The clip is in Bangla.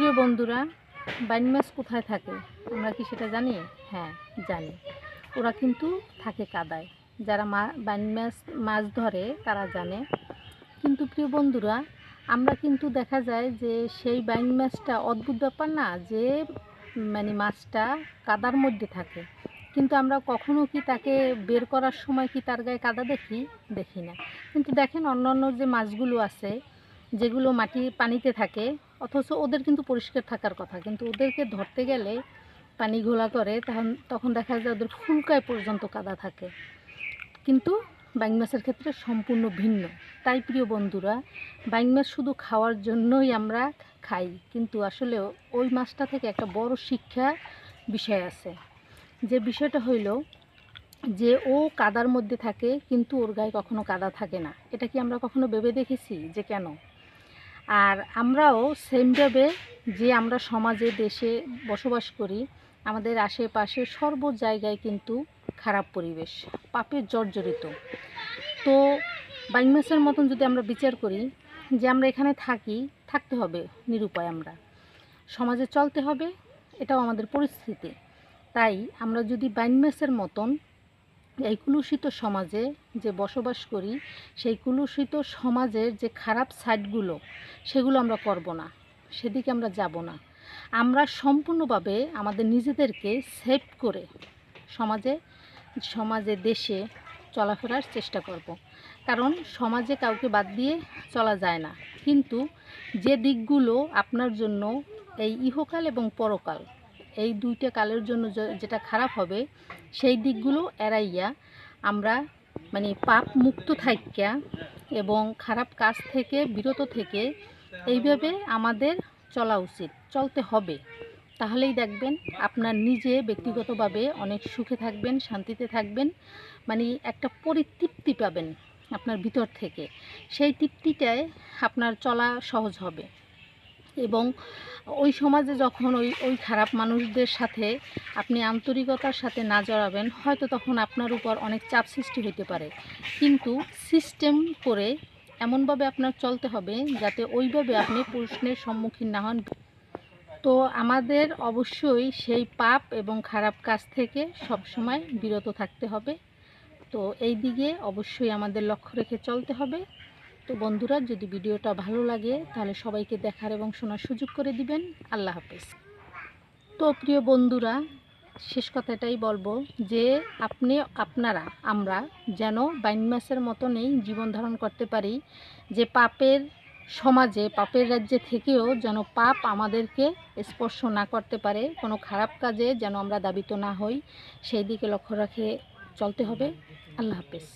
প্রিয় বন্ধুরা, বাইন মাছ কোথায় থাকে? আমরা কি সেটা জানি? হ্যাঁ জানি। ওরা কিন্তু থাকে কাদায়। যারা মা, বাইন মাছ মাছ ধরে, তারা জানে। কিন্তু প্রিয় বন্ধুরা, আমরা কিন্তু দেখা যায় যে সেই বাইন মাছটা অদ্ভুত ব্যাপার না যে মানে মাছটা কাদার মধ্যে থাকে। কিন্তু আমরা কখনো কি তাকে বের করার সময় কি তার গায়ে কাদা দেখি? দেখি না। কিন্তু দেখেন অন্য অন্য যে মাছগুলো আছে, যেগুলো মাটি পানিতে থাকে অথচ ওদের কিন্তু পরিষ্কার থাকার কথা। কিন্তু ওদেরকে ধরতে গেলে পানি ঘোলা করে, তখন তখন দেখা যায় ওদের ফুলকায় পর্যন্ত কাদা থাকে। কিন্তু বাইং মাছের ক্ষেত্রে সম্পূর্ণ ভিন্ন। তাই প্রিয় বন্ধুরা, বাইং মাছ শুধু খাওয়ার জন্যই আমরা খাই, কিন্তু আসলে ওই মাছটা থেকে একটা বড় শিক্ষা বিষয় আছে। যে বিষয়টা হইল যে ও কাদার মধ্যে থাকে, কিন্তু ওর গায়ে কখনো কাদা থাকে না। এটা কি আমরা কখনো ভেবে দেখেছি? যে কেন? আর আমরাও সেমভাবে যে আমরা সমাজে, দেশে বসবাস করি, আমাদের আশেপাশে সর্ব জায়গায় কিন্তু খারাপ পরিবেশ, পাপে জর্জরিত। তো বাইং মাছের মতন যদি আমরা বিচার করি যে আমরা এখানে থাকি, থাকতে হবে নিরুপায় আমরা। সমাজে চলতে হবে, এটাও আমাদের পরিস্থিতি। তাই আমরা যদি বাইন মাছের মতন এই কুলুষিত সমাজে যে বসবাস করি, সেই কুলুষিত সমাজের যে খারাপ সাইডগুলো, সেগুলো আমরা করব না, সেদিকে আমরা যাব না আমরা সম্পূর্ণভাবে আমাদের নিজেদেরকে সেভ করে সমাজে সমাজে, দেশে চলাফেরার চেষ্টা করব। কারণ সমাজে কাউকে বাদ দিয়ে চলা যায় না কিন্তু যে দিকগুলো আপনার জন্য এই ইহকাল এবং পরকাল এই দুইটা কালের জন্য যেটা খারাপ হবে, সেই দিকগুলো এড়াইয়া আমরা মানে পাপ মুক্ত থাইকা এবং খারাপ কাজ থেকে, বিরত থেকে এইভাবে আমাদের চলা উচিত, চলতে হবে। তাহলেই দেখবেন আপনার নিজে ব্যক্তিগতভাবে অনেক সুখে থাকবেন, শান্তিতে থাকবেন মানে একটা পরিতৃপ্তি পাবেন আপনার ভিতর থেকে। সেই তৃপ্তিটায় আপনার চলা সহজ হবে। এবং ওই সমাজে যখন ওই ওই খারাপ মানুষদের সাথে আপনি আন্তরিকতার সাথে না জড়াবেন, হয়তো তখন আপনার উপর অনেক চাপ সৃষ্টি হতে পারে। কিন্তু সিস্টেম করে এমনভাবে আপনার চলতে হবে যাতে ওইভাবে আপনি প্রশ্নের সম্মুখীন না হন। তো আমাদের অবশ্যই সেই পাপ এবং খারাপ কাজ থেকে সবসময় বিরত থাকতে হবে। তো এই দিকে অবশ্যই আমাদের লক্ষ্য রেখে চলতে হবে। তো বন্ধুরা, যদি ভিডিওটা ভালো লাগে, তাহলে সবাইকে দেখার এবং শোনার সুযোগ করে দিবেন। আল্লাহ হাফেজ। তো প্রিয় বন্ধুরা, শেষ কথাটাই বলব যে, আপনি, আপনারা, আমরা যেন বাইন মাসের মতনই জীবন ধারণ করতে পারি, যে পাপের সমাজে, পাপের রাজ্যে থেকেও যেন পাপ আমাদেরকে স্পর্শ না করতে পারে, কোনো খারাপ কাজে যেন আমরা দাবিত না হই, সেই দিকে লক্ষ্য রাখে চলতে হবে। আল্লাহ হাফেজ।